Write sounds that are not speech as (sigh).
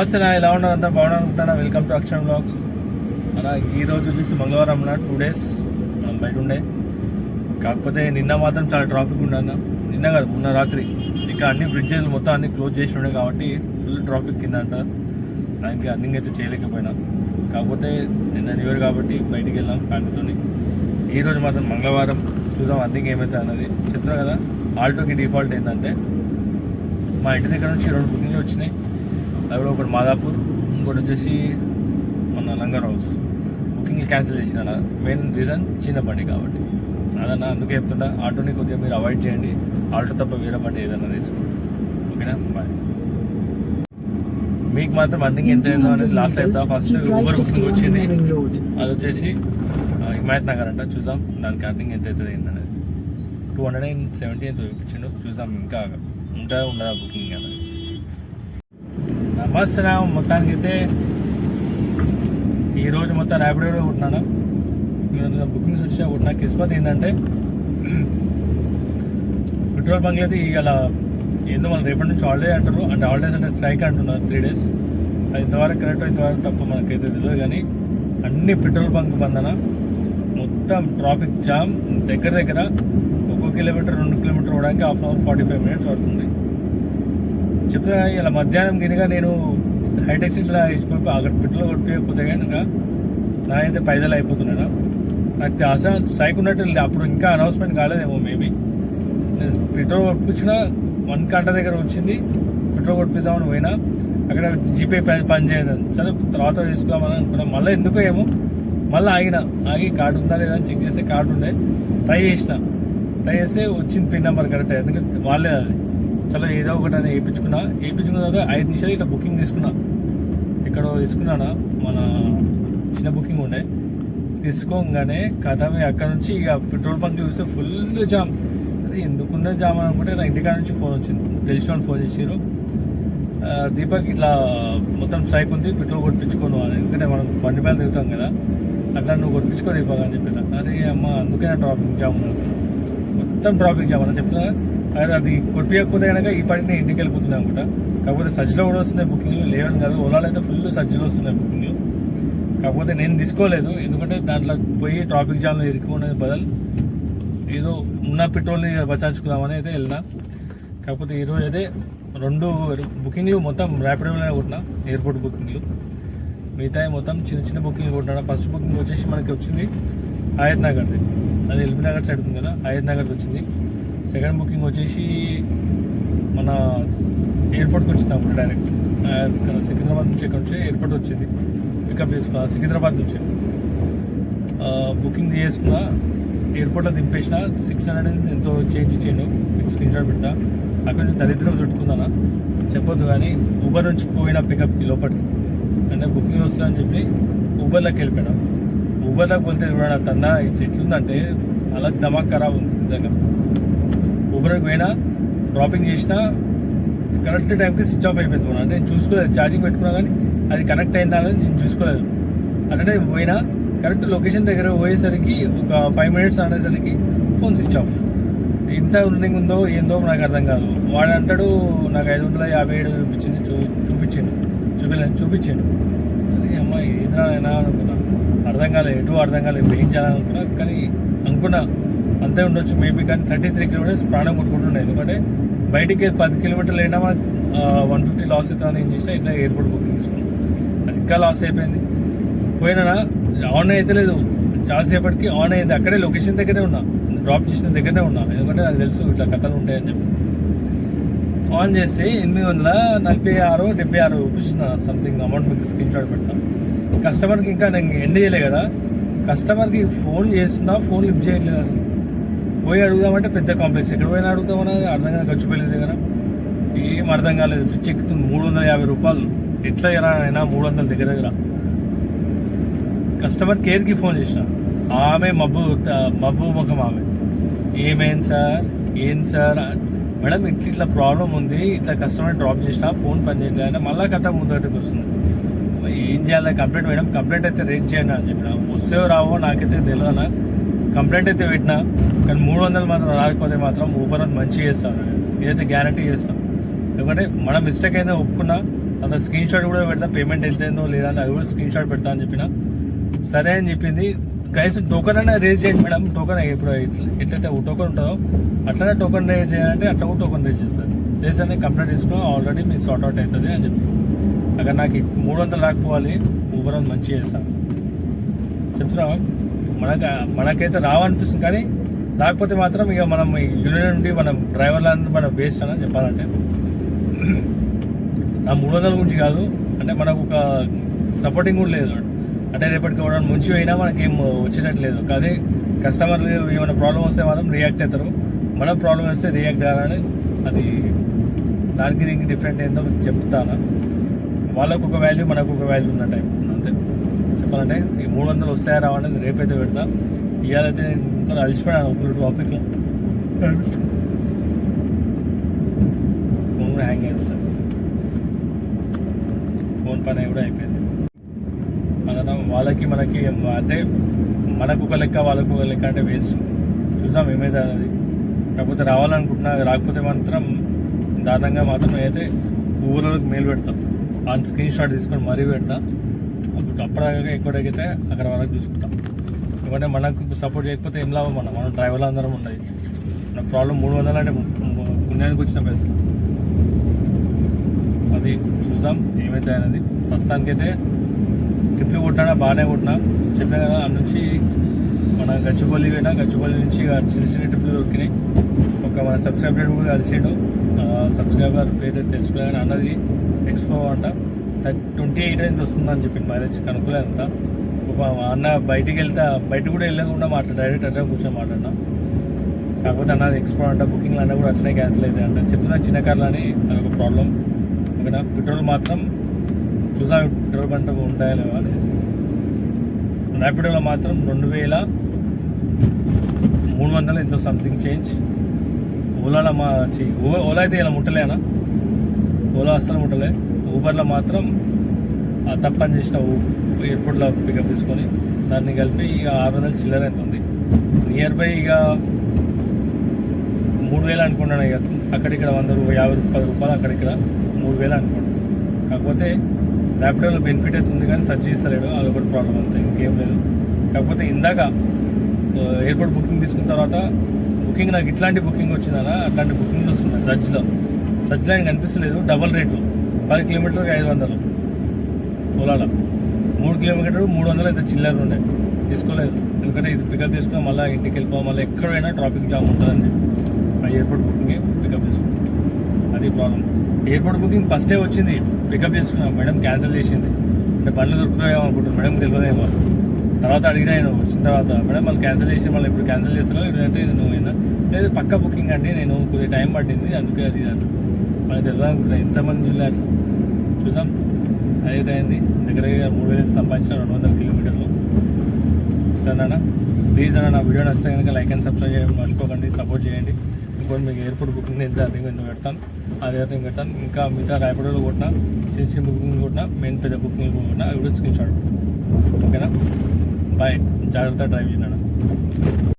నమస్తే నా ఎలా ఉన్నారు అంతా బాగున్నారు? వెల్కమ్ టు అక్షర్ బ్లాగ్స్ అలా ఈ రోజు వచ్చేసి మంగళవారం నా టూ డేస్ మనం బయట ఉండే. కాకపోతే నిన్న మాత్రం చాలా ట్రాఫిక్ ఉండన్న నిన్న కాదు మొన్న రాత్రి. ఇక్కడ అన్ని బ్రిడ్జెస్ మొత్తం అన్ని క్లోజ్ చేసి ఉండే కాబట్టి ఫుల్ ట్రాఫిక్ కింద అంటారు దానికి రన్నింగ్ అయితే చేయలేకపోయినా. కాకపోతే నిన్న న్యూ ఇయర్ కాబట్టి బయటికి వెళ్ళాం ఫ్యామిలీతో ఈరోజు మాత్రం మంగళవారం. చూద్దాం రన్నింగ్ ఏమైతే అన్నది. చెప్తారు కదా ఆల్టోకి డిఫాల్ట్ ఏంటంటే మా ఇంటి దగ్గర నుంచి రెండు బుకింగ్లు వచ్చినాయి. కూడా ఒకటి మాదాపూర్ ఇంకోటి వచ్చేసి మన లంగర్ హౌస్ బుకింగ్ క్యాన్సిల్ చేసిన మెయిన్ రీజన్ చిన్న బండి కాబట్టి. అదన్నా అందుకే చెప్తుంటా ఆటోని కొద్దిగా మీరు అవాయిడ్ చేయండి. ఆటో తప్ప వేరే బండి ఏదన్నా తీసుకోండి. ఓకేనా? బాయ్ మీకు మాత్రం అర్నింగ్ ఎంత అయిందో అనేది last time first Uber booking వచ్చింది. అది వచ్చేసి హిమాయత్ నగర్ అంట. చూద్దాం దానికి అర్నింగ్ ఎంత అవుతుంది ఏంటనేది టూ హండ్రెడ్ అండ్ సెవెంటీ ఎంత చూపించిండు. చూద్దాం ఇంకా ఉంటుందా ఉండదా బుకింగ్ అనేది. నమస్తే మొత్తానికి అయితే ఈరోజు మొత్తం ర్యాపిడోలో ఉంటున్నాను ఈరోజు బుకింగ్స్ వచ్చి నా కిస్మత్ ఏంటంటే పెట్రోల్ బంక్లు అయితే ఇవాళ ఏందో మళ్ళీ రేపటి నుంచి హాలిడే అంటారు. అంటే హాలిడేస్ అంటే స్ట్రైక్ అంటున్నారు త్రీ డేస్ అది ఇంతవరకు కరెక్ట్ ఇంతవరకు తప్ప మనకైతే తెలియదు కానీ అన్ని పెట్రోల్ బంక్ బందన మొత్తం ట్రాఫిక్ జామ్ దగ్గర దగ్గర ఒక్కో కిలోమీటర్ రెండు కిలోమీటర్ పోవడానికి half an hour forty five minutes పడుతుంది. చెప్తా ఇలా మధ్యాహ్నం గినిగా నేను హైటెక్ సిటీలో ఇచ్చిపోయి అక్కడ పెట్రోల్ కొట్టిపోతే కొద్దిగా నా అయితే పైదలు అయిపోతున్నాను. నాకు అసలు స్ట్రైక్ ఉన్నట్టు లేదు. అప్పుడు ఇంకా అనౌన్స్మెంట్ కాలేదేమో మేబీ. నేను పెట్రోల్ కొట్టించిన వన్ గంట దగ్గర వచ్చింది. పెట్రోల్ కొట్టిద్దామని పోయినా. అక్కడ జీపే పని పని చేయదు సరే తర్వాత తీసుకుందామని అనుకున్నాను మళ్ళీ ఎందుకో ఏమో. మళ్ళీ ఆగిన. ఆగి కార్డు ఉందా లేదా అని చెక్ చేస్తే కార్డు ఉండే. ట్రై చేసిన. ట్రై చేస్తే వచ్చింది పిన్ నెంబర్ కరెక్ట్. ఎందుకంటే వాళ్ళే అది. చలో ఏదో ఒకటి అని వేయించుకున్నా. వేయించుకున్న తర్వాత ఐదు నిమిషాలు ఇట్లా బుకింగ్ తీసుకున్నా. ఇక్కడ తీసుకున్నానా? మన చిన్న బుకింగ్ ఉండే. తీసుకోగానే కథ అక్కడ నుంచి ఇక పెట్రోల్ బంక్ చూస్తే ఫుల్ జామ్ అరే ఎందుకున్న జామ్ అనుకుంటే నా ఇంటికాడ నుంచి ఫోన్ వచ్చింది. తెలిసిన వాళ్ళు ఫోన్ చేసారు దీపక్ ఇట్లా మొత్తం స్ట్రైక్ ఉంది పెట్రోల్ కొట్టించుకోను అని. ఎందుకంటే మనం బండి పైన తిరుగుతాం కదా. అట్లా నువ్వు కొట్టించుకో దీపక్ అని చెప్పిన. అరే అమ్మ అందుకే నా ట్రాఫిక్ జామ్ ఉంది మొత్తం ట్రాఫిక్ జామ్ అని చెప్తున్నా. అది కొట్టియకపోతే కనుక ఈ పాటిని ఇంటికి వెళ్ళిపోతున్నాయి అనుకుంటా. కాకపోతే సజ్జలో కూడా వస్తున్నాయి బుకింగ్లు లేవని కాదు. ఓలాలో అయితే ఫుల్ సజ్జలో వస్తున్నాయి బుకింగ్లు. కాకపోతే నేను తీసుకోలేదు. ఎందుకంటే దాంట్లో పోయి ట్రాఫిక్ జామ్లో ఇరుక్కునే బదులు ఏదో ఉన్న పెట్రోల్ని బచాయించుకుందామని అయితే వెళ్ళినా. కాకపోతే ఈరోజు అయితే రెండు బుకింగ్లు మొత్తం ర్యాపిడోలోనే కొట్టినా. ఎయిర్పోర్ట్ బుకింగ్లు. మిగతా మొత్తం చిన్న చిన్న బుకింగ్లు కొట్టినా. ఫస్ట్ బుకింగ్ వచ్చేసి మనకి వచ్చింది ఆయత్ నగర్ది. అది ఎల్బీ నగర్ సైడ్ ఉంది కదా ఆయత్ నగర్ది వచ్చింది. సెకండ్ బుకింగ్ వచ్చేసి మన ఎయిర్పోర్ట్కి వచ్చింది అప్పుడు డైరెక్ట్ ఇక్కడ సికింద్రాబాద్ నుంచి ఇక్కడ నుంచి ఎయిర్పోర్ట్ వచ్చింది. పికప్ చేసుకున్నా సికింద్రాబాద్ నుంచి. బుకింగ్ చేసుకున్నా ఎయిర్పోర్ట్లో దింపేసిన సిక్స్ హండ్రెడ్ ఎంతో చేంజ్ ఇచ్చిండు. స్క్రీన్ షాట్ పెడతా. అక్కడ నుంచి దరిద్రం చుట్టుకుందానా? చెప్పొద్దు కానీ ఊబర్ నుంచి పోయిన పికప్కి లోపలికి. అంటే బుకింగ్ వస్తుందని చెప్పి ఊబర్లోకి వెళ్ళిపోయినా. ఊబర్లోకి వెళ్తే చూడండి ఆ తందా ఎట్లుందంటే అలా దమాక్ ఖరాబ్ ఉంది నిజంగా. ఊబర్కి పోయినా డ్రాపింగ్ చేసినా కరెక్ట్ టైంకి స్విచ్ ఆఫ్ అయిపోయింది ఫోన్. అంటే నేను చూసుకోలేదు ఛార్జింగ్ పెట్టుకున్నా కానీ అది కనెక్ట్ అయిందా అని నేను చూసుకోలేదు. అంటే పోయినా కరెక్ట్ లొకేషన్ దగ్గర పోయేసరికి ఒక ఫైవ్ మినిట్స్ అనేసరికి ఫోన్ స్విచ్ ఆఫ్ ఎంత రన్నింగ్ ఉందో ఏందో నాకు అర్థం కాదు. వాడు అంటాడు నాకు ఐదు వందల యాభై ఏడు చూపించింది చూ చూపించాడు చూపించలేదు చూపించాడు. అరే అమ్మ ఏదిరా అయినా అనుకున్నా? అర్థం కాలేదు ఎటు అర్థం కాలేదు ఏం చేయాలనుకున్నా? కానీ అనుకున్నా అంతే ఉండొచ్చు. మేబీ కానీ థర్టీ త్రీ కిలోమీటర్స్ ప్రాణం కొట్టుకుంటుండే. ఎందుకంటే బయటికి పది కిలోమీటర్లు అయినా వన్ ఫిఫ్టీ లాస్ అవుతుందని ఏం చేసినా ఇట్లా ఎయిర్పోర్ట్ బుకింగ్ చేసుకున్నాం. అది ఇంకా లాస్ అయిపోయింది. పోయినా ఆన్ అయితలేదు. చాలాసేపటికి ఆన్ అయింది. అక్కడే లొకేషన్ దగ్గరే ఉన్నా. డ్రాప్ చేసిన దగ్గరనే ఉన్నా. ఎందుకంటే నాకు తెలుసు ఇట్లా కథలు ఉంటాయని చెప్పి. ఆన్ చేసి ఎనిమిది వందల నలభై ఆరు డెబ్బై ఆరు చూపిస్తున్నా సంథింగ్ అమౌంట్ మీకు స్క్రీన్ షాట్ పెడతాను కస్టమర్కి ఇంకా నేను ఎండ్ చేయలే కదా. కస్టమర్కి ఫోన్ చేస్తున్నా ఫోన్ లిఫ్ట్ చేయట్లేదు అసలు. పోయి అడుగుదామంటే పెద్ద కాంప్లెక్స్. ఎక్కడ పోయినా అడుగుతామని అర్థం కాదు ఖర్చు పెళ్ళి దగ్గర ఏం అర్థం కాలేదు. పిచ్చి మూడు వందల యాభై రూపాయలు. ఎట్లా అయినా మూడు వందల దగ్గర దగ్గర. కస్టమర్ కేర్కి ఫోన్ చేసిన. ఆమె మబ్బు మబ్బు ముఖం ఆమె. ఏమైంది సార్? ఏం సార్? మేడం ఇట్లా ఇట్లా ప్రాబ్లం ఉంది. ఇట్లా కస్టమర్ డ్రాప్ చేసిన ఫోన్ పని చేయట్లేదు అంటే మళ్ళీ కథ ముందటికి వస్తుంది ఏం చేయాలి? కంప్లైంట్ మేడం కంప్లైంట్ అయితే రేట్ చేయండి అని చెప్పిన వస్తే రావో నాకైతే తెలియదు కంప్లైంట్ అయితే పెట్టినా కానీ మూడు వందలు మాత్రం రాకపోతే మాత్రం ఊబర్ అని మంచిగా చేస్తాను ఇదైతే గ్యారంటీ చేస్తాం. ఎందుకంటే మన మిస్టేక్ అయితే ఒప్పుకున్నా అంత స్క్రీన్ షాట్ కూడా పెడతా పేమెంట్ ఎంతైందో లేదా అది కూడా స్క్రీన్ షాట్ పెడతా అని చెప్పిన. సరే అని చెప్పింది. కనీసం టోకెన్ అయినా రేజ్ చేయండి మేడం టోకెన్ ఇప్పుడు ఎట్లయితే టోకెన్ ఉంటుందో అట్లనే టోకెన్ రేజ్ చేయాలంటే అట్లా కూడా టోకెన్ రేజ్ చేస్తారు. లేదంటే కంప్లైంట్ తీసుకుని ఆల్రెడీ మీకు సార్ట్ అవుట్ అవుతుంది అని చెప్తాను అక్కడ నాకు మూడు వందలు రాకపోవాలి. ఊబర్ అని మంచిగా చేస్తాను చెప్తున్నాం. మనకు మనకైతే రావనిపిస్తుంది కానీ రాకపోతే మాత్రం ఇక మనం యూనియన్ నుండి మనం డ్రైవర్లందరూ మనం వేస్ట్ అని చెప్పాలంటే. (clears throat) ఆ మూడు వందల గురించి కాదు అంటే మనకు ఒక సపోర్టింగ్ కూడా లేదు. అంటే రేపటికి ఎవరైనా ముంచి పోయినా మనకి ఏం వచ్చేటట్లేదు. కానీ కస్టమర్లు ఏమైనా ప్రాబ్లం వస్తే మాత్రం రియాక్ట్ అవుతారు. మన ప్రాబ్లం వస్తే రియాక్ట్ కావాలని అది దానికి దీనికి డిఫరెంట్ ఏందో చెప్తాను. వాళ్ళకు ఒక వాల్యూ మనకు ఒక వాల్యూ ఉన్న అంతే. చెప్పాలంటే ఈ మూడు వందలు వస్తాయా రావనేది రేపైతే పెడతా. ఇవాళైతే నేను ఇంకా అలసిపోయాను ఒక ట్రాఫిక్లో ఫోన్ కూడా హ్యాంగ్ అవుతుంది ఫోన్ పని కూడా అయిపోయింది. అదన వాళ్ళకి మనకి అంటే మనకు ఒక లెక్క వాళ్ళకు ఒక లెక్క అంటే వేస్ట్ చూసాం ఏమైతే అనేది. కాకపోతే రావాలనుకుంటున్నా రాకపోతే మాత్రం దారుణంగా మాత్రం అయితే ఊళ్ళకి మేలు పెడతాం. ఆన్ స్క్రీన్ షాట్ తీసుకొని మరీ పెడతా. అప్పుడు అప్పటిదాకా ఎక్కువ ఎక్కితే అక్కడ వరకు చూసుకుంటాం. ఎందుకంటే మనకు సపోర్ట్ చేయకపోతే ఏం లాభం మనం? మనం డ్రైవర్లు అందరం ఉండదు మన ప్రాబ్లం మూడు వందలు అంటే పుణ్యానికి వచ్చిన పైసలు. అది చూద్దాం ఏమైతే అనేది. ప్రస్తుతానికైతే ట్రిప్లు కొట్టినా బాగానే కొట్టినా చెప్పినా కదా అటు నుంచి మన గచ్చిపల్లి పోయినా గచ్చిపల్లి నుంచి చిన్న చిన్న ట్రిప్లు దొరికినాయి. ఒక మన సబ్స్క్రైబర్ కూడా కలిసిండు. సబ్స్క్రైబర్ పేరు తెలుసుకుని అన్నది ఎక్స్పో అంట. ట్వంటీ ఎయిట్ ఎంత వస్తుందని చెప్పి మ్యారేజ్ కనుక్కోలేదంతా ఒక అన్న బయటికి వెళ్తా బయట కూడా వెళ్ళకుండా మాట్లాడు డైరెక్ట్ అట్లా కూర్చొని మాట్లాడినా. కాకపోతే అన్నది ఎక్స్పో అంట బుకింగ్లు అన్నా కూడా అట్లనే క్యాన్సిల్ అవుతాయి అంట. చెప్తున్నా చిన్న కార్లు అని అదొక ప్రాబ్లం అక్కడ పెట్రోల్ మాత్రం చూసాం పెట్రోల్ పంట ఉంటాయా లేవా అని. ర్యాపిడోలో మాత్రం రెండు వేల మూడు వందల ఎంతో సంథింగ్ చేంజ్ ఓలాలో మా చి ఓ- ఓలా అయితే ఇలా ముట్టలేనా ఓలా అస్సలు ముట్టలే. ఊబర్లో మాత్రం ఆ తప్పని చేసిన ఊ- ఎయిర్పోర్ట్లో పికప్ తీసుకొని దాన్ని కలిపి ఇక ఆరు వందల చిల్లర ఎంత ఉంది నియర్ బై ఇక మూడు వేలు అనుకున్నాను ఇక. అక్కడిక్కడ వంద రూపాయలు యాభై రూపాయలు పది రూపాయలు అక్కడిక్కడ మూడు వేలు అనుకోండి కాకపోతే ర్యాపిడోలో బెనిఫిట్ అవుతుంది కానీ సర్చ్ చేస్తలేడు అదొకటి ప్రాబ్లం అంతే ఇంకేం లేదు. కాకపోతే ఇందాక ఎయిర్పోర్ట్ బుకింగ్ తీసుకున్న తర్వాత బుకింగ్ నాకు ఇట్లాంటి బుకింగ్ వచ్చిందా అట్లాంటి బుకింగ్ వస్తున్నాయి సర్చ్లో. సర్చ్లో ఆయన కనిపించలేదు డబల్ రేట్లు. పది కిలోమీటర్కి ఐదు వందలు. పొలాల. మూడు కిలోమీటర్లు మూడు వందలు అయితే చిల్లర ఉండే. తీసుకోలేదు. ఎందుకంటే ఇది పికప్ చేసుకుని మళ్ళీ ఇంటికి వెళ్ళిపోవాలి. మళ్ళీ ఎక్కడైనా ట్రాఫిక్ జామ్ ఉంటుందని ఆ ఎయిర్పోర్ట్ బుకింగ్ పికప్ చేసుకున్నాం. అది ప్రాబ్లం ఎయిర్పోర్ట్ బుకింగ్ ఫస్టే వచ్చింది. పికప్ చేసుకున్నాం. మేడం క్యాన్సిల్ చేసింది. అంటే బండ్లు దొరుకుతాయేమో అనుకుంటున్నాను మేడం తెలియదేమో. తర్వాత అడిగినా నేను. వచ్చిన తర్వాత మేడం మళ్ళీ క్యాన్సిల్ చేసి మళ్ళీ ఇప్పుడు క్యాన్సిల్ చేస్తాను లేదంటే నేను లేదు పక్క బుకింగ్ అండి. నేను కొద్దిగా టైం పట్టింది. అందుకే అది ఇది మనకి తెలియదు ఎంతమంది చూడలే చూసాం. అదైతే అయింది దగ్గర దగ్గర మూడు వేలు సంపాదించిన రెండు వందల కిలోమీటర్లు. సరే అన్న ప్లీజ్ అన్న నా వీడియో నచ్చితే కనుక లైక్ అండ్ సబ్స్క్రైబ్ చేయండి మర్చిపోకండి. సపోర్ట్ చేయండి. ఇంకోటి మీకు ఎయిర్పోర్ట్ బుకింగ్ ఎంత అర్థం ఎంత పెడతాను. అది అర్థం పెడతాను. ఇంకా మిగతా ర్యాపిడోలో కొట్టినా చిన్న చిన్న బుకింగ్ కొట్టినా మెయిన్ పెద్ద బుకింగ్ కొట్టినా అవి కూడా స్క్రీన్ షాట్. ఓకేనా? బాయ్. జాగ్రత్త డ్రైవ్ చేయండి